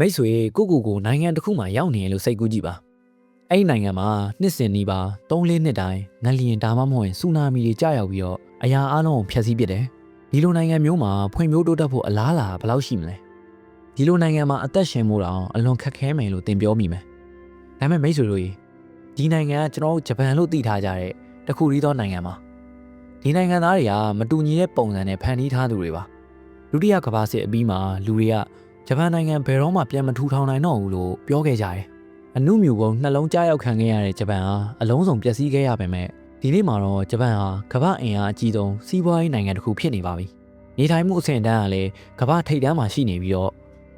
မိတ်ဆွေကိုကိုကိုနိုင်ငံတစ်ခုမှရောက်နေရလို့စိတ်ကူးကြည့်ပါအဲ့ဒီနိုင်ငံမှာနှစ်စဉ်နီးပါ3-4နှစ်တိုင်းငလျင်ဒါမှမဟုတ်ရင်ဆူနာမီတွေကြာရောက်ပြီးတော့အရာအလုံးကိုဖျက်ဆီးပစ်တယ်ဒီလိုနိုင်ငံမျိုးမှာဖွံ့ဖြိုးတိုးတက်ဖို့အလားအလာဘယ်လောက်ရှိမလဲဒီလိုနိုင်ငံမှာအသက်ရှင်မှုတောင်အလွန်ခက်ခဲမယ်လို့သင်ပြောမိမယ်ဒါပေမဲ့မိတ်ဆွေတို့ရေဒီနိုင်ငံကကျွန်တော်တို့ဂျပန်လို့သိထားကြတဲ့တခုတည်းသောနိုင်ငံပါဒီနိုင်ငံသားတွေကမတူညီတဲ့ပုံစံနဲ့ဖန်တီးထားသူတွေပါဒုတိယကမ္ဘာစစ်အပြီးမှာလူတွေက ဂျပန်နိုင်ငံဘယ်တော့မှပြန်မထူထောင်နိုင်တော့ဘူးလို့ပြောခဲ့ကြတယ်။အနုမြူပုံနှလုံးကြားရောက်ခံခဲ့ရတဲ့ဂျပန်ဟာအလုံးစုံပျက်စီးခဲ့ရပေမဲ့ဒီနေ့မှာတော့ဂျပန်ဟာကမ္ဘာအင်အားအကြီးဆုံးစီးပွားရေးနိုင်ငံတစ်ခုဖြစ်နေပါပြီ။နေထိုင်မှုအဆင့်အတန်းကလည်းကမ္ဘာထိပ်တန်းမှာရှိနေပြီးတော့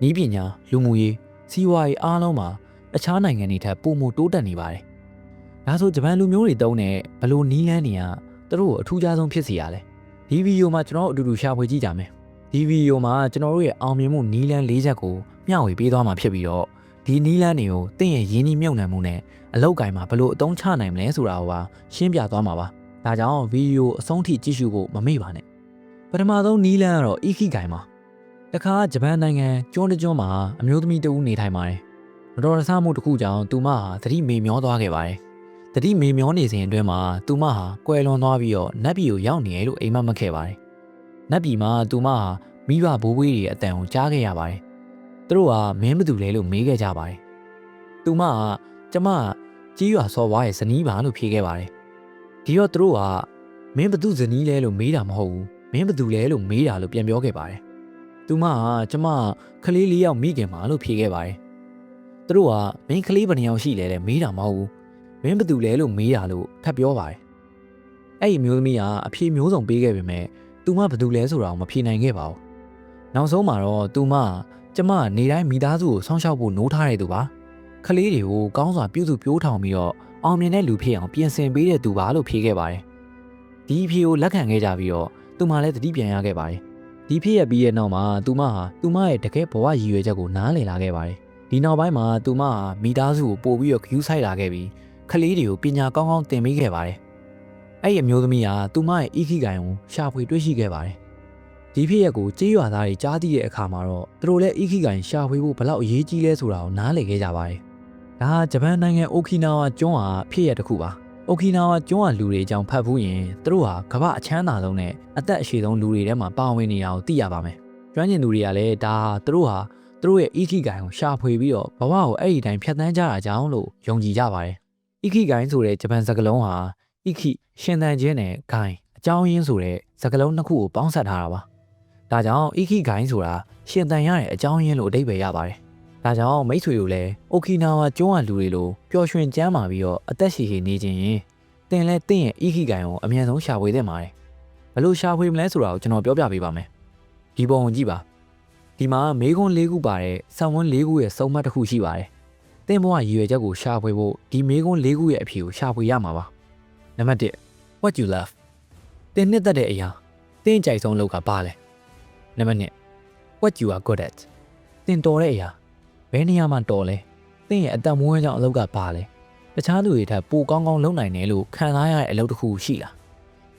ဤပညာလူမှုရေးစီးပွားရေးအားလုံးမှာတခြားနိုင်ငံတွေထက်ပိုမိုတိုးတက်နေပါတယ်။ဒါဆိုဂျပန်လူမျိုးတွေတုံးတဲ့ဘလို့နီးလန်းတွေကသူတို့ကိုအထူးခြားဆုံးဖြစ်စေရလဲ။ဒီဗီဒီယိုမှာကျွန်တော်တို့အတူတူရှာဖွေကြည့်ကြမယ်။ ဒီဗီဒီယိုမှာကျွန်တော်တို့ရဲ့အောင်မြင်မှုနီးလန်း၄ချက်ကိုမျှဝေပေးသွားမှာဖြစ်ပြီးတော့ဒီနီးလန်းတွေကိုတင့်ရဲ့ရင်းနှီးမြုပ်နှံမှုနဲ့အလောက်ကင်မှာဘလို့အသုံးချနိုင်မလဲဆိုတာကိုပါရှင်းပြသွားမှာပါ။ဒါကြောင့်ဗီဒီယိုအဆုံးထိကြည့်ရှုဖို့မမေ့ပါနဲ့။ပထမဆုံးနီးလန်းကတော့ Iki ကင်ပါ။တခါဂျပန်နိုင်ငံကျွန်းတကျွန်းမှာအမျိုးသမီးတဦးနေထိုင်ပါတယ်။မတော်တဆမှုတစ်ခုကြောင့်သူမဟာသတိမေမျောသွားခဲ့ပါတယ်။သတိမေမျောနေစဉ်အတွင်းမှာသူမဟာကွယ်လွန်သွားပြီးတော့နတ်ပြည်ကိုရောက်နေရလို့အိမ်မက်မက်ခဲ့ပါတယ်။ နတ်ပြည်မှာသူမဟာမိဘဘိုးဘွေးတွေအတန်ကိုကြားခဲ့ရပါတယ်။သူတို့ကမင်းဘသူလဲလို့မေးခဲ့ကြပါတယ်။သူမကကျမကြီးရွာစော်ဝါးရဲ့ဇနီးပါလို့ဖြေခဲ့ပါတယ်။ဒီတော့သူတို့ကမင်းဘသူဇနီးလဲလို့မေးတာမဟုတ်ဘူး။မင်းဘသူလဲလို့မေးတာလို့ပြန်ပြောခဲ့ပါတယ်။သူမကကျမကလေးလေးယောက်မိခင်ပါလို့ဖြေခဲ့ပါတယ်။သူတို့ကမင်းကလေးဘယ်နှယောက်ရှိလဲတဲ့မေးတာမဟုတ်ဘူး။မင်းဘသူလဲလို့မေးတာလို့ထပ်ပြောပါတယ်။အဲ့ဒီမျိုးသမီးကအဖြေမျိုးစုံပေးခဲ့ပေမဲ့ သူမဘသူလဲဆိုတာကိုမဖြေနိုင်ခဲ့ပါဘူး။နောက်ဆုံးမှာတော့သူမကျမနေတိုင်းမိသားစုကိုဆောင်းရှောက်ဖို့နိုးထားတဲ့သူပါခလေးတွေကိုကောင်းစွာပြုစုပြိုးထောင်ပြီးတော့အောင်မြင်တဲ့လူဖြစ်အောင်ပြင်ဆင်ပေးတဲ့သူပါလို့ဖြေခဲ့ပါတယ်ဒီအဖြေကိုလက်ခံခဲ့ကြပြီးတော့သူမလည်းတတိပြန်ရခဲ့ပါတယ်ဒီဖြစ်ရပြီးရဲ့နောက်မှာသူမဟာသူမရဲ့တကယ်ဘဝရည်ရွယ်ချက်ကိုနားလည်လာခဲ့ပါတယ်ဒီနောက်ပိုင်းမှာသူမဟာမိသားစုကိုပို့ပြီးတော့ဂယူးဆိုင်လာခဲ့ပြီးခလေးတွေကိုပညာကောင်းကောင်းသင်ပေးခဲ့ပါတယ် အဲ့ဒီအမျိုးသမီးဟာသူမရဲ့ဣခိဂိုင်ကိုရှာဖွေတွေ့ရှိခဲ့ပါတယ်ဒီဖြစ်ရက်ကိုကြေးရွာသားတွေကြားသိတဲ့အခါမှာတော့သူတို့လည်းအိခိဂိုင်ရှာဖွေဖို့ဘလောက်အရေးကြီးလဲဆိုတာကိုနားလည်ခဲ့ကြပါတယ်။ဒါဟာဂျပန်နိုင်ငံအိုကီနာဝါကျွန်းဟာဖြစ်ရက်တစ်ခုပါ။အိုကီနာဝါကျွန်းဟာလူတွေအကြောင်းဖတ်ဖူးရင်သူတို့ဟာကမ္ဘာအချမ်းသာဆုံးနဲ့အသက်အရှည်ဆုံးလူတွေထဲမှာပါဝင်နေတာကိုသိရပါမယ်။ကျွမ်းကျင်သူတွေကလည်းဒါဟာသူတို့ဟာသူတို့ရဲ့အိခိဂိုင်ကိုရှာဖွေပြီးတော့ဘဝကိုအဲ့ဒီတိုင်းဖြတ်သန်းကြတာကြောင့်လို့ယုံကြည်ကြပါတယ်။အိခိဂိုင်ဆိုတဲ့ဂျပန်စကားလုံးဟာ အိခိရှင်သန်ခြင်းနဲ့ဂိုင်အကြောင်းရင်းဆိုတဲ့စကားလုံးနှစ်ခုကိုပေါင်းစပ်ထားတာပါ။ဒါကြောင့် Iki ဂိုင်းဆိုတာရှင်တန်ရတဲ့အကြောင်းရင်းလို့အဓိပ္ပာယ်ရပါတယ်။ဒါကြောင့်မိတ်ဆွေတို့လည်းအိုကီနာဝါကျွန်းကလူတွေလိုပျော်ရွှင်ကြမ်းမာပြီးတော့အသက်ရှည်ရှည်နေခြင်းရင်တင်လဲတင့်ရဲ့ Iki ဂိုင်းကိုအမြန်ဆုံးရှာဖွေသင့်ပါတယ်။ဘယ်လိုရှာဖွေမလဲဆိုတာကိုကျွန်တော်ပြောပြပေးပါမယ်။ဒီပုံကိုကြည့်ပါ။ဒီမှာမေခွန်း၄ခုပါတဲ့ဆောင်းဝန်း၄ခုရဲ့စုံမတ်တစ်ခုရှိပါတယ်။တင့်ဘဝရည်ရွယ်ချက်ကိုရှာဖွေဖို့ဒီမေခွန်း၄ခုရဲ့အဖြေကိုရှာဖွေရမှာပါ။ နံပါတ်1 What you love တင်နှစ်သက်တဲ့အရာတင်းကြိုက်ဆုံးလောက်ကဘာလဲ။နံပါတ်1 what you are good at သင်တော်တဲ့အရာဘယ်နေရာမှာတော်လဲသင်ရဲ့အတမွေးကြောင့်အလုပ်ကဘာလဲတခြားလူတွေထက်ပိုကောင်းကောင်းလုပ်နိုင်တယ်လို့ခံစားရတဲ့အလုပ်တစ်ခုရှိလား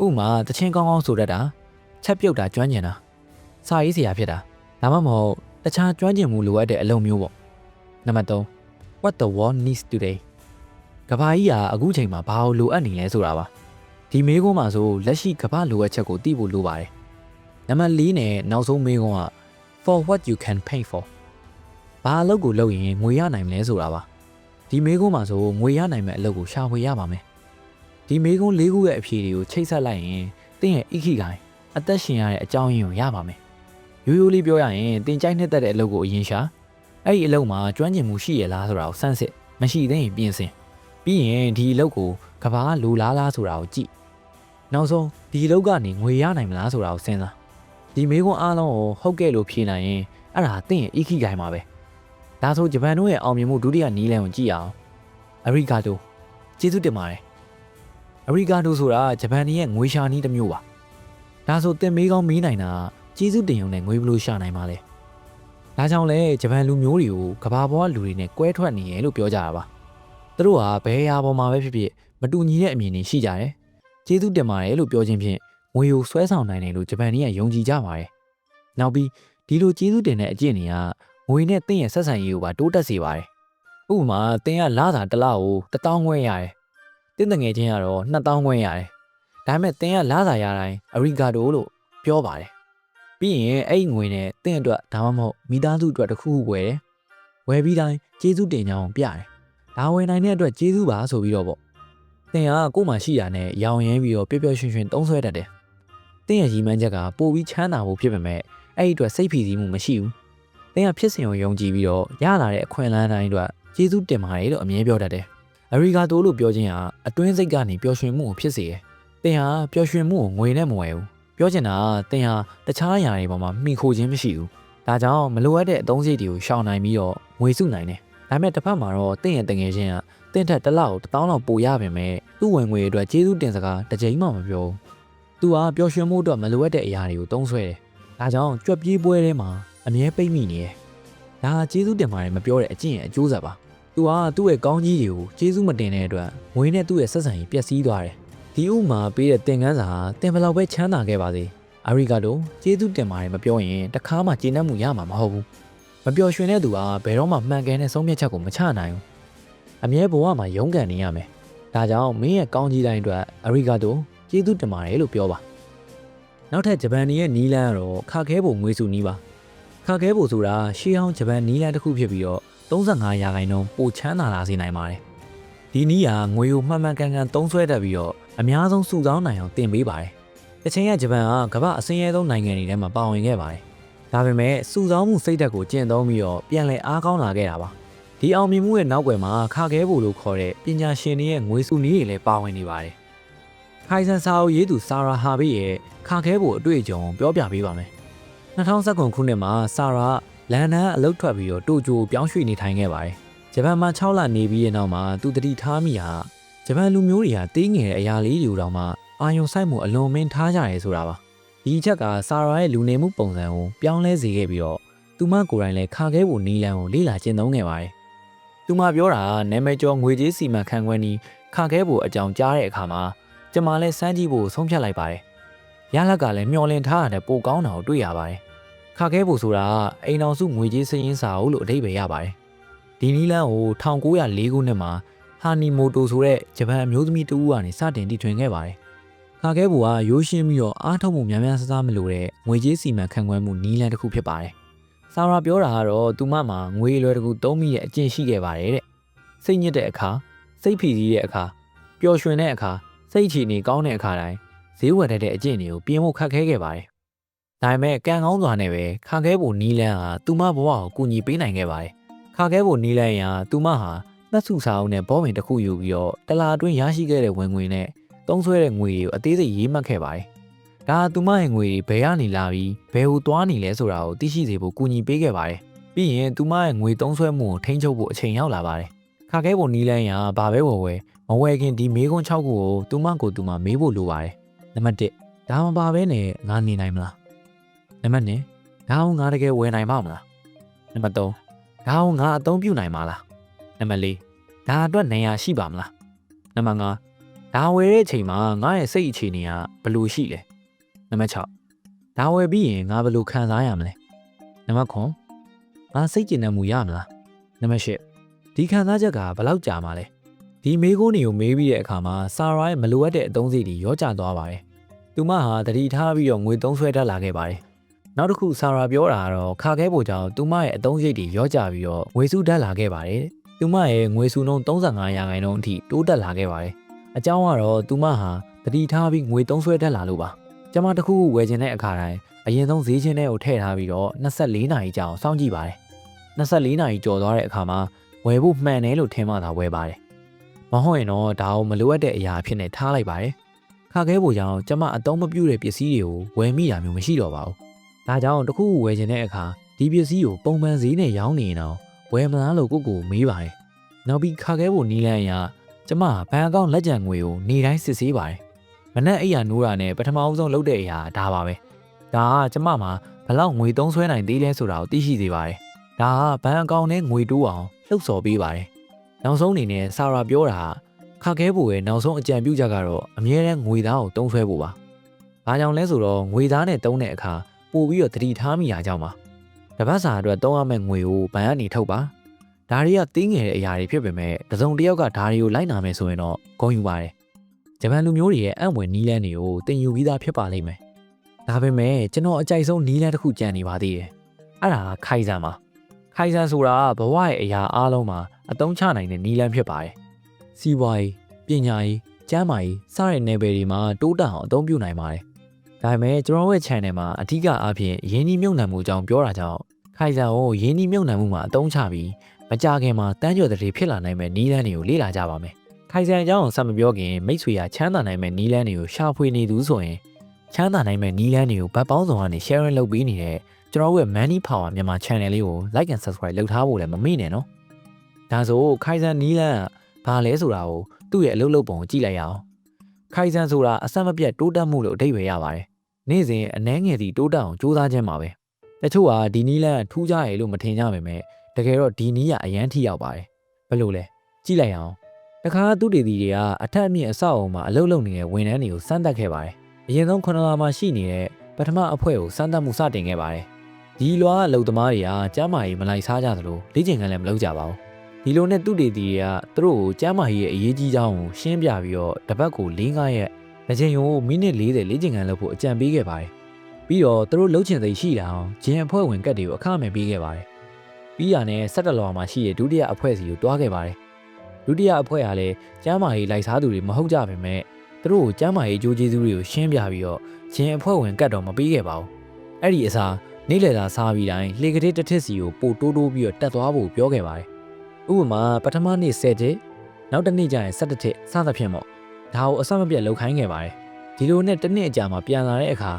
ဥပမာတချင်းကောင်းကောင်းဆိုတတ်တာချက်ပြုတ်တာကျွမ်းကျင်တာစာရေးဆရာဖြစ်တာဒါမှမဟုတ်တခြားကျွမ်းကျင်မှုလိုအပ်တဲ့အလုပ်မျိုးပေါ့နံပါတ်3 what the world needs today ကဘာကြီးဟာအခုချိန်မှာဘာလို့လိုအပ်နေလဲဆိုတာပါဒီမေးခွန်းမှာဆိုလက်ရှိကဘာလိုအပ်ချက်ကိုသိဖို့လိုပါတယ်နံပါတ်၄နဲ့နောက်ဆုံးမေးခွန်းက for what you can pay for ဘာအလုပ်ကိုလုပ်ရင်ငွေရနိုင်မလဲဆိုတာပါဒီမေးခွန်းမှာဆိုငွေရနိုင်မဲ့အလုပ်ကိုရှာဖွေရပါမယ်ဒီမေးခွန်း၄ခုရဲ့အဖြေတွေကိုချိတ်ဆက်လိုက်ရင်တင်းရဲ့ ikigai အသက်ရှင်ရတဲ့အကြောင်းရင်းကိုရပါမယ်ရိုးရိုးလေးပြောရရင်တင်ကြိုက်နှစ်သက်တဲ့အလုပ်ကိုအရင်ရှာအဲ့ဒီအလုပ်မှာကျွမ်းကျင်မှုရှိရလားဆိုတာကိုစမ်းစစ်မရှိသေးရင်ပြင်ဆင် ပြီးရင်ဒီအလုပ်ကိုကဘာကလိုလားလားဆိုတာကိုကြည့်နောက်ဆုံးဒီအလုပ်ကနေငွေရနိုင်မလားဆိုတာကိုစဉ်းစားဒီမေကွန်းအားလုံးကိုဟုတ်ကဲ့လို့ဖြေနိုင်ရင်အဲ့ဒါတင့်ရဲ့ ikigai မှာပဲဒါဆိုဂျပန်တို့ရဲ့အောင်မြင်မှုဒုတိယနီးလန်ကိုကြည့်အောင်အရိဂါတိုကျေးဇူးတင်ပါတယ်အရိဂါတိုဆိုတာဂျပန်ရဲ့ငွေရှာနည်းတစ်မျိုးပါဒါဆိုတင်မေးကောင်းမေးနိုင်တာကျေးဇူးတင်ရုံနဲ့ငွေဘယ်လိုရှာနိုင်မှာလဲဒါကြောင့်လဲဂျပန်လူမျိုးတွေကိုကဘာပေါ်ကလူတွေနဲ့ကွဲထွက်နေရလို့ပြောကြတာပါ သူတို့ဟာဘယ်ရာပေါ်မှာပဲဖြစ်ဖြစ်မတူညီတဲ့အမြင်တွေရှိကြတယ်ကျေးဇူးတင်ပါတယ်လို့ပြောခြင်းဖြင့်ငွေကိုဆွဲဆောင်နိုင်တယ်လို့ဂျပန်တွေကယုံကြည်ကြပါတယ်နောက်ပြီးဒီလိုကျေးဇူးတင်တဲ့အကျင့်တွေကငငွေနဲ့တင်းရဲ့ဆက်ဆံရေးကိုပါတိုးတက်စေပါတယ်ဥပမာတင်းကလာတာတစ်လောက်ကို1000ခွဲရတယ်တင်းတငယ်ချင်းကတော့2000ခွဲရတယ်ဒါပေမဲ့တင်းကလာတာရတိုင်းအရီဂါတိုလို့ပြောပါတယ်ပြီးရင်အဲ့ဒီငွေနဲ့တင်းအတွက်ဒါမှမဟုတ်မိသားစုအတွက်တစ်ခုခုဝယ်တယ်ဝယ်ပြီးတိုင်းကျေးဇူးတင်ကြအောင်ပြတယ် ဒါဝယ်နိုင်တဲ့အတွက်ကျေးဇူးပါဆိုပြီးတော့ပေါ့တင်ကကို့မှာရှိတာနဲ့ရောင်ရမ်းပြီးတော့ပျော်ပျော်ရွှင်ရွှင်သုံးဆွဲတတ်တယ်။တင်ရဲ့ရီမှန်းချက်ကပိုပြီးချမ်းသာဖို့ဖြစ်ပေမဲ့အဲ့ဒီအတွက်စိတ်ဖိစီးမှုမရှိဘူး။တင်ကဖြစ်စဉ်ကိုယုံကြည်ပြီးတော့ရလာတဲ့အခွင့်အလမ်းတိုင်းအတွက်ကျေးဇူးတင်ပါတယ်လို့အမြဲပြောတတ်တယ်။အရီဂါတိုလို့ပြောခြင်းဟာအတွင်းစိတ်ကနေပျော်ရွှင်မှုကိုဖြစ်စေတယ်။တင်ဟာပျော်ရွှင်မှုကိုငွေနဲ့မဝယ်ဘူး။ပြောချင်တာကတင်ဟာတခြားအရာတွေပေါ်မှာမှီခိုခြင်းမရှိဘူး။ဒါကြောင့်မလိုအပ်တဲ့အသုံးစရိတ်တွေကိုရှောင်နိုင်ပြီးတော့ငွေစုနိုင်တယ်။ ဒါပေမဲ့တစ်ဖက်မှာတော့တင်ရဲ့တငယ်ချင်းကတင့်ထက်တစ်လောက်တစ်တောင်းလောက်ပိုရပါမယ်သူ့ဝင်ငွေအတွက်ကျေးဇူးတင်စကားတစ်ကြိမ်မှမပြောဘူးသူကပျော်ရွှင်မှုအတွက်မလိုအပ်တဲ့အရာတွေကိုတုံးဆွဲတယ်ဒါကြောင့်ကြွက်ပြေးပွဲထဲမှာအမြဲပိတ်မိနေတယ်ဒါကကျေးဇူးတင်ပါတယ်မပြောတဲ့အကျင့်ရဲ့အကျိုးဆက်ပါသူကသူ့ရဲ့ကောင်းကြီးတွေကိုကျေးဇူးမတင်တဲ့အတွက်ငွေနဲ့သူ့ရဲ့ဆက်ဆံရေးပျက်စီးသွားတယ်ဒီဥမာပေးတဲ့သင်ခန်းစာဟာတင်ဘယ်လောက်ပဲချမ်းသာခဲ့ပါစေအရီဂါတိုကျေးဇူးတင်ပါတယ်မပြောရင်တခါမှကျေနပ်မှုရမှာမဟုတ်ဘူးမ ပျော်ရွှင်တဲ့သူကဘယ်တော့မှမှန်ကန်တဲ့ဆုံးဖြတ်ချက်ကိုမချနိုင်ဘူးအမြဲဘဝမှာရုန်းကန်နေရမယ်။ဒါကြောင့်မင်းရဲ့ကောင်းကြီးတိုင်းအတွက်အရီဂါတိုကျေးဇူးတင်ပါတယ်လို့ပြောပါ။နောက်ထပ်ဂျပန်ရဲ့နီလန်းကတော့ခါခဲဖို့ငွေစုနီးပါ။ခါခဲဖို့ဆိုတာရှေးဟောင်းဂျပန်နီလန်းတစ်ခုဖြစ်ပြီးတော့35ရာခိုင်နှုန်းပိုချမ်းသာလာစေနိုင်ပါတယ်။ဒီနီးကငွေကိုမှန်မှန်ကန်ကန်သုံးစွဲတတ်ပြီးတော့အများဆုံးစုဆောင်းနိုင်အောင်တင်ပေးပါတယ်။တချိန်ကဂျပန်ကကမ္ဘာအစင်းရဲဆုံးနိုင်ငံတွေထဲမှာပါဝင်ခဲ့ပါတယ်။ ဒါပေမဲ့စုဆောင်းမှုစိတ်ဓာတ်ကိုကျင့်သုံးပြီးတော့ပြန်လည်အားကောင်းလာခဲ့တာပါ။ဒီအောင်မြင်မှုရဲ့နောက်ွယ်မှာခါခဲဖို့လို့ခေါ်တဲ့ပညာရှင်တွေရဲ့ငွေစုနည်းတွေလည်းပါဝင်နေပါတယ်။ခိုင်ဆန်စာအုပ်ရေးသူဆာရာဟာဘီရဲ့ခါခဲဖို့အတွေ့အကြုံပြောပြပေးပါမယ်။2019ခုနှစ်မှာဆာရာလန်ဒန်အလုပ်ထွက်ပြီးတော့တိုကျိုပြောင်းရွှေ့နေထိုင်ခဲ့ပါတယ်။ဂျပန်မှာ6လနေပြီးတဲ့နောက်မှာသူတတိထားမိဟာဂျပန်လူမျိုးတွေကတေးငယ်တဲ့အရာလေးတွေတောင်မှအာယုံဆိုင်မှုအလွန်မင်းထားကြရဲဆိုတာပါ။ ဒီအချက်ကဆာရာရဲ့လူနေမှုပုံစံကိုပြောင်းလဲစေခဲ့ပြီးတော့သူမကိုယ်တိုင်လည်းခါခဲဖို့နီးလန်းကိုလေ့လာကျင့်သုံးခဲ့ပါတယ်သူမပြောတာနာမည်ကျော်ငွေကြေးစီမံခန့်ခွဲနီးခါခဲဖို့အကြောင်းကြားတဲ့အခါမှာကျမလည်းစမ်းကြည့်ဖို့ဆုံးဖြတ်လိုက်ပါတယ်။ရလက်ကလည်းမျောလင့်ထားတဲ့ပိုကောင်းတာကိုတွေ့ရပါတယ်။ခါခဲဖို့ဆိုတာအိမ်အောင်စုငွေကြေးစည်ရင်းစာအုပ်လို့အဓိပ္ပာယ်ရပါတယ်။ဒီနီလန်းကို1904ခုနှစ်မှာဟာနီမိုတိုဆိုတဲ့ဂျပန်အမျိုးသမီးတဦးကနေစတင်တည်ထွင်ခဲ့ပါတယ်။ ခါခဲဖို့ကရိုးရှင်းပြီးတော့အားထုတ်မှုများများဆဆမလို့တဲ့ငွေကြေးစီမံခန့်ခွဲမှုနီလန်းတစ်ခုဖြစ်ပါတယ်ဆာရာပြောတာကတော့သူမမှာငွေလွယ်တကူသုံးမိရဲ့အကျင့်ရှိခဲ့ပါတယ်တဲ့စိတ်ညစ်တဲ့အခါစိတ်ဖိစီးတဲ့အခါပျော်ရွှင်တဲ့အခါစိတ်အခြေအနေကောင်းတဲ့အခါတိုင်းဈေးဝယ်တတ်တဲ့အကျင့်တွေကိုပြင်ဖို့ခက်ခဲခဲ့ပါတယ်ဒါပေမဲ့ကံကောင်းစွာနဲ့ပဲခါခဲဖို့နီးလန်းဟာသူမဘဝကိုကူညီပေးနိုင်ခဲ့ပါတယ်ခါခဲဖို့နီးလန်းရာသူမဟာနှက်စုစာအုပ်နဲ့ဘောပင်တစ်ခုယူပြီးတော့တလာအတွင်းရရှိခဲ့တဲ့ဝင်ငွေနဲ့ သုံးဆွဲတဲ့ငွေတွေကိုအသေးစိတ်ရေးမှတ်ခဲ့ပါတယ်ဒါသူမရဲ့ငွေဘယ်ကနေလာပြီးဘယ်ဟိုသွားနေလဲဆိုတာကိုသိရှိစေဖို့ကူညီပေးခဲ့ပါတယ်။ပြီးရင်သူမရဲ့ငွေသုံးဆွဲမှုကိုထိန်းချုပ်ဖို့အချိန်ရောက်လာပါတယ်။ခါခဲပုံနီးလန်းရဘာပဲဝယ်ဝယ်မဝယ်ခင်ဒီမေးခွန်း6ခုကိုသူမကိုသူမမေးဖို့လိုပါတယ်။နံပါတ်1ဒါမှပါပဲနဲ့ငါနေနိုင်မလား။နံပါတ်2ဒါအောင်ငါတကယ်ဝယ်နိုင်ပါမလား။နံပါတ်3ဒါအောင်ငါအသုံးပြုနိုင်ပါလား။နံပါတ်4ဒါအတွက်နေရာရှိပါမလား။နံပါတ်5 ဒါဝယ်တဲ့အချိန်မှာငါရဲ့စိတ်အခြေအနေကဘယ်လိုရှိလဲ။နံပါတ်6ဒါဝယ်ပြီးရင်ငါဘယ်လိုခံစားရမလဲနံပါတ်9ငါစိတ်ကျဉ်တတ်မှုရမလားနံပါတ်10ဒီခံစားချက်ကဘယ်လောက်ကြာမှာလဲဒီမေးခွန်းတွေကိုမေးပြီးတဲ့အခါမှာဆာရာရဲ့မလိုအပ်တဲ့အသုံးစရိတ်တွေရောကျသွားပါတယ်သူမဟာတတိထားပြီးတော့ငွေသုံးဆွဲတတ်လာခဲ့ပါတယ်နောက်တစ်ခုဆာရာပြောတာကတော့ခါခဲဖို့ကြောင့်သူမရဲ့အသုံးစရိတ်တွေရောကျပြီးတော့ငွေစုတတ်လာခဲ့ပါတယ်သူမရဲ့ငွေစုနှုန်း35ရာခိုင်နှုန်းအထိတိုးတက်လာခဲ့ပါတယ် အကြောင်းကတော့သူမဟာတတိထားပြီးငွေသုံးဆွဲတတ်လာလို့ပါကျမတခုခုဝယ်ခြင်းတဲ့အခါတိုင်းအရင်ဆုံးဈေးချင်းထဲကိုထည့်ထားပြီးတော့24နာရီကြာအောင်စောင့်ကြည့်ပါတယ်24နာရီကြော်သွားတဲ့အခါမှာဝယ်ဖို့မှန်တယ်လို့ထင်မှသာဝယ်ပါတယ်မဟုတ်ရင်တော့ဒါအောင်မလိုအပ်တဲ့အရာအဖြစ်နဲ့ထားလိုက်ပါတယ်ခါခဲဖို့ကြောင့်ကျမအတုံးမပြုတ်တဲ့ပစ္စည်းတွေကိုဝယ်မိတာမျိုးမရှိတော့ပါဘူးဒါကြောင့်တခုခုဝယ်ခြင်းတဲ့အခါဒီပစ္စည်းကိုပုံမှန်ဈေးနဲ့ရောင်းနေရင်တော့ဝယ်မလားလို့ကိုကိုမေးပါတယ်နောက်ပြီးခါခဲဖို့နီးလန်းရ ကျမဘဏ်အကောင့်လက်ကျန်ငွေကိုနေတိုင်းစစ်ဆေးပါတယ်မနက်အိယာနိုးတာနဲ့ပထမအဆုံးလုပ်တဲ့အရာဒါပါပဲဒါကကျမမှာဘလောက်ငွေသုံးဆွဲနိုင်သေးလဲဆိုတာကိုသိရှိစေပါတယ်ဒါကဘဏ်အကောင့်နဲ့ငွေတိုးအောင်လှုပ်ဆော်ပေးပါတယ်နောက်ဆုံးအနေနဲ့ဆာရာပြောတာခါခဲဖို့ရဲ့နောက်ဆုံးအကြံပြုချက်ကတော့အမြဲတမ်းငွေသားကိုတုံးဆွဲဖို့ပါဘာကြောင့်လဲဆိုတော့ငွေသားနဲ့တုံးတဲ့အခါပို့ပြီးတော့တတိထားမိရကြောင်းပါတပတ်စာအတွက်သုံးရမယ့်ငွေကိုဘဏ်ကနေထုတ်ပါ ဒါတွေကတင်းငယ်တဲ့အရာတွေဖြစ်ပေမဲ့တစုံတစ်ယောက်ကဒါတွေကိုလိုက်နာမယ်ဆိုရင်တော့ဂုဏ်ယူပါတယ်ဂျပန်လူမျိုးတွေရဲ့အံ့ဝင်နီးလန်းတွေကိုတင်ယူပြီးသားဖြစ်ပါလိမ့်မယ်ဒါပေမဲ့ကျွန်တော်အကြိုက်ဆုံးနီးလန်းတစ်ခုကြံနေပါသေးတယ်အဲ့ဒါကခိုင်ဆန်ပါခိုင်ဆန်ဆိုတာကဘဝရဲ့အရာအလုံးမှာအသုံးချနိုင်တဲ့နီးလန်းဖြစ်ပါတယ်စီးပွားရေးပညာရေးကျန်းမာရေးစတဲ့နယ်ပယ်တွေမှာတိုးတက်အောင်အသုံးပြုနိုင်ပါတယ်ဒါပေမဲ့ကျွန်တော်ရဲ့ channel မှာအထူးအားဖြင့်ရင်းနှီးမြှုပ်နှံမှုအကြောင်းပြောတာကြောင့်ခိုင်ဆန်ကိုရင်းနှီးမြှုပ်နှံမှုမှာအသုံးချပြီး မကြခင်မှာတန်းကျော်တဲ့တွေဖြစ်လာနိုင်မဲ့နီးလန်းတွေကိုလေ့လာကြပါမယ်။ခိုင်ဆန်အကြောင်းဆက်မပြောခင်မိတ်ဆွေရချမ်းသာနိုင်မဲ့နီးလန်းတွေကိုရှာဖွေနေသူဆိုရင်ချမ်းသာနိုင်မဲ့နီးလန်းတွေကိုဗတ်ပေါင်းစုံကနေ sharing လုပ်ပေးနေတဲ့ကျွန်တော်တို့ရဲ့ Money Power မြန်မာ channel လေးကို like and subscribe လုပ်ထားဖို့လည်းမမေ့နဲ့နော်။ဒါဆိုခိုင်ဆန်နီးလန်းကဘာလဲဆိုတာကိုသူ့ရဲ့အလုပ်လုပ်ပုံကိုကြည့်လိုက်ရအောင်။ခိုင်ဆန်ဆိုတာအဆက်မပြတ်တိုးတက်မှုလို့အဓိပ္ပာယ်ရပါတယ်။နေ့စဉ်အနှဲငယ်စီတိုးတက်အောင်ကြိုးစားခြင်းပါပဲ။တချို့ကဒီနီးလန်းထူးခြားရလို့မထင်ကြပါနဲ့ တကယ်တော့ဒီနီးကအရန်ထိရောက်ပါတယ်ဘယ်လိုလဲကြည့်လိုက်အောင်တခါသူတေတီတွေကအထက်အမြင့်အဆောက်အအုံမှာအလုပ်လုပ်နေတဲ့ဝန်ထမ်းတွေကိုစမ်းသပ်ခဲ့ပါတယ်အရင်ဆုံးခုနလမှာရှိနေတဲ့ပထမအဖွဲ့ကိုစမ်းသပ်မှုစတင်ခဲ့ပါတယ်ဒီလွားအလုပ်သမားတွေကကျမ်းမာရေးမလိုက်စားကြသလိုလေ့ကျင့်ခန်းလည်းမလုပ်ကြပါဘူးဒီလိုနဲ့သူတေတီတွေကသူတို့ကိုကျမ်းမာရေးရဲ့အရေးကြီးကြောင်းကိုရှင်းပြပြီးတော့တပတ်ကို၄-၅ရက်တစ်ချိန်ကိုမိနစ်40လေ့ကျင့်ခန်းလုပ်ဖို့အကြံပေးခဲ့ပါတယ်ပြီးတော့သူတို့လှုပ်ချင်သိရှိလာအောင်ဂျင်အဖွဲ့ဝင်ကတ်တွေကိုအခမဲ့ပေးခဲ့ပါတယ် ပြီးရနဲ့ဆက်တလော်မှာရှိတဲ့ဒုတိယအဖွဲ့စီကိုတွားခဲ့ပါတယ်ဒုတိယအဖွဲ့ကလည်းကျမ်းမာရေးလိုက်စားသူတွေမဟုတ်ကြပါပဲသူတို့ကိုကျမ်းမာရေးကြိုးကျေးဇူးတွေကိုရှင်းပြပြီးတော့ဂျင်အဖွဲ့ဝင်ကတ်တော့မပေးခဲ့ပါဘူးအဲ့ဒီအစားနေ့လည်သာစားပြီးတိုင်းလှေကလေးတစ်ထစ်စီကိုပို့တိုးတိုးပြီးတော့တက်သွားဖို့ပြောခဲ့ပါတယ်ဥပမာပထမနေ့10ထစ်နောက်တစ်နေ့ကျရင်17ထစ်စသဖြင့်ပေါ့ဒါကိုအစမပြတ်လောက်ခိုင်းခဲ့ပါတယ်ဒီလိုနဲ့တစ်နှစ်အကြာမှာပြန်လာတဲ့အခါ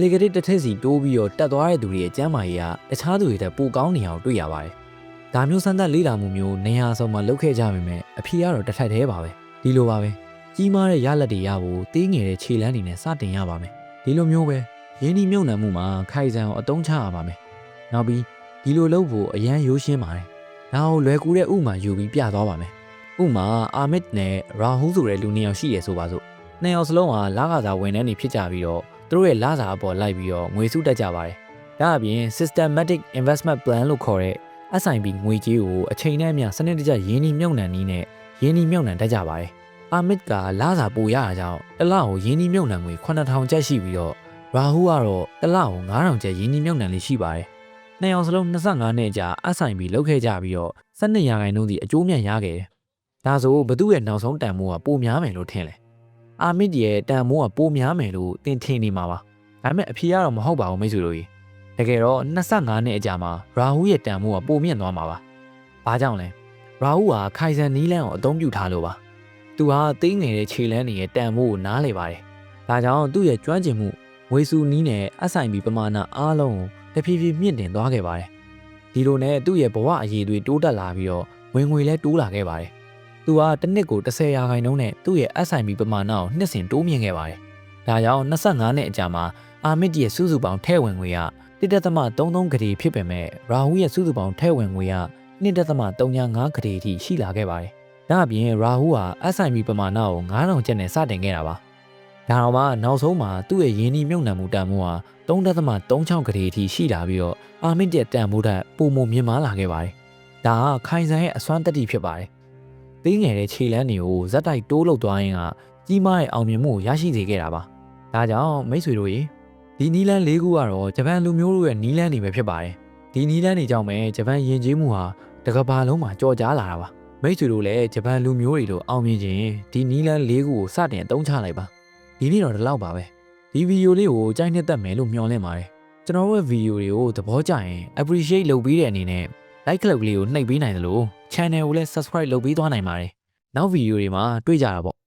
လေကလေးတစ်ထက်စီတိုးပြီးတော့တက်သွားတဲ့သူတွေရဲ့ကျမ်းမာရေးကတခြားသူတွေထက်ပိုကောင်းနေအောင်တွေ့ရပါတယ်။ဒါမျိုးစမ်းသပ်လေ့လာမှုမျိုးနေရာစုံမှာလုပ်ခဲ့ကြပေမဲ့အဖြေကတော့တစ်ထက်တည်းပါပဲ။ဒီလိုပါပဲ။ကြီးမားတဲ့ရလက်တွေရဖို့သေးငယ်တဲ့ခြေလမ်းတွေနဲ့စတင်ရပါမယ်။ဒီလိုမျိုးပဲရင်းနှီးမြှုပ်နှံမှုမှာခိုင်ဆန်ကိုအသုံးချရပါမယ်။နောက်ပြီးဒီလိုလုပ်ဖို့အရန်ရိုးရှင်းပါတယ်။ဒါကိုလွယ်ကူတဲ့ဥမာယူပြီးပြသွားပါမယ်။ဥမာအာမစ်နဲ့ရာဟူးဆိုတဲ့လူနှစ်ယောက်ရှိရဆိုပါစို့။နှစ်ယောက်စလုံးကလာကစားဝင်နေနေဖြစ်ကြပြီးတော့ သူတို့ရဲ့လစာအပေါ်လိုက်ပြီးတော့ငွေစုတက်ကြပါတယ်။ဒါအပြင် systematic investment plan လို့ခေါ်တဲ့ SIP ငွေကြေးကိုအချိန်နဲ့အမျှစနစ်တကျရင်းနှီးမြှုပ်နှံနည်းနဲ့ရင်းနှီးမြှုပ်နှံတတ်ကြပါတယ်။အာမစ်ကလစာပိုရတာကြောင့်တစ်လကိုရင်းနှီးမြှုပ်နှံငွေ9000ကျပ်ရှိပြီးတော့ရာဟူကတော့တစ်လကို9000ကျပ်ရင်းနှီးမြှုပ်နှံလေးရှိပါတယ်။နှစ်ယောက်စလုံး25နှစ်ကြာ SIP လုပ်ခဲ့ကြပြီးတော့12ရာခိုင်နှုန်းစီအကျိုးမြတ်ရခဲ့တယ်။ဒါဆိုဘသူ့ရဲ့နောက်ဆုံးတန်ဖိုးကပိုများမယ်လို့ထင်လဲ။ အာမစ်ရဲ့တန်ဖိုးကပိုများမယ်လို့သင်ထင်နေမှာပါ။ဒါပေမဲ့အဖြေကတော့မဟုတ်ပါဘူးမိတ်ဆွေတို့ကြီး။တကယ်တော့25နှစ်အကြာမှာရာဟူရဲ့တန်ဖိုးကပိုမြင့်သွားမှာပါ။ဘာကြောင့်လဲ။ရာဟူဟာခိုင်ဆန်နီးလန်းကိုအသုံးပြုထားလို့ပါ။သူဟာသိငယ်တဲ့ခြေလန်းတွေရဲ့တန်ဖိုးကိုနားလေပါတယ်။ဒါကြောင့်သူ့ရဲ့ကျွမ်းကျင်မှုဝေစုနီးနဲ့ SIB ပမာဏအားလုံးကိုတဖြည်းဖြည်းမြင့်တင်သွားခဲ့ပါတယ်။ဒီလိုနဲ့သူ့ရဲ့ဘဝအရေးတွေတိုးတက်လာပြီးတော့ဝင်ငွေလည်းတိုးလာခဲ့ပါတယ်။ သူဟာတစ်နှစ်ကို10ရာခိုင်နှုန်းနဲ့သူ့ရဲ့ SIB ပမာဏကိုနှစ်စဉ်တိုးမြင့်ခဲ့ပါတယ်။ဒါကြောင့်25နှစ်အကြာမှာအာမစ်ရဲ့စုစုပေါင်းထဲ့ဝင်ငွေက1.33ဂရေဖြစ်ပေမဲ့ရာဟူရဲ့စုစုပေါင်းထဲ့ဝင်ငွေက2.35ဂရေအထိရှိလာခဲ့ပါတယ်။ဒါအပြင်ရာဟူဟာ SIB ပမာဏကို9000ကျပ်နဲ့စတင်ခဲ့တာပါ။ဒါတော့မှနောက်ဆုံးမှာသူ့ရဲ့ရင်းနှီးမြှုပ်နှံမှုတန်ဖိုးဟာ3.36ဂရေအထိရှိလာပြီးတော့အာမစ်ရဲ့တန်ဖိုးထက်ပိုမိုမြင့်မားလာခဲ့ပါတယ်။ဒါကခိုင်ဆန်ရဲ့အစွမ်းတက်တီဖြစ်ပါတယ်။ သေးငယ်တဲ့ခြေလမ်းတွေကိုဇက်တိုက်တိုးလုသွားရင်းကကြီးမားတဲ့အောင်မြင်မှုကိုရရှိစေခဲ့တာပါ။ဒါကြောင့်မိတ်ဆွေတို့ရေဒီနီလန်း၄ခုကတော့ဂျပန်လူမျိုးတို့ရဲ့နီလန်းတွေပဲဖြစ်ပါတယ်။ဒီနီလန်းတွေကြောင့်ပဲဂျပန်ယဉ်ကျေးမှုဟာတစ်ကမ္ဘာလုံးမှာကြော်ကြားလာတာပါ။မိတ်ဆွေတို့လည်းဂျပန်လူမျိုးတွေလိုအောင်မြင်ခြင်းဒီနီလန်း၄ခုကိုစတင်အသုံးချလိုက်ပါ။ဒီနေ့တော့ဒီလောက်ပါပဲ။ဒီဗီဒီယိုလေးကိုကြိုက်နှစ်သက်မယ်လို့မျှော်လင့်ပါတယ်။ကျွန်တော်တို့ရဲ့ဗီဒီယိုတွေကိုသဘောကျရင် appreciate လုပ်ပြီးတဲ့အနေနဲ့ like ကလပ်ကလေးကိုနှိပ်ပေးနိုင်တယ်လို့ channel ကိုလည်း subscribe လုပ်ပြီးသွားနိုင်ပါတယ်။နောက်ဗီဒီယိုတွေမှာတွေ့ကြတာပေါ့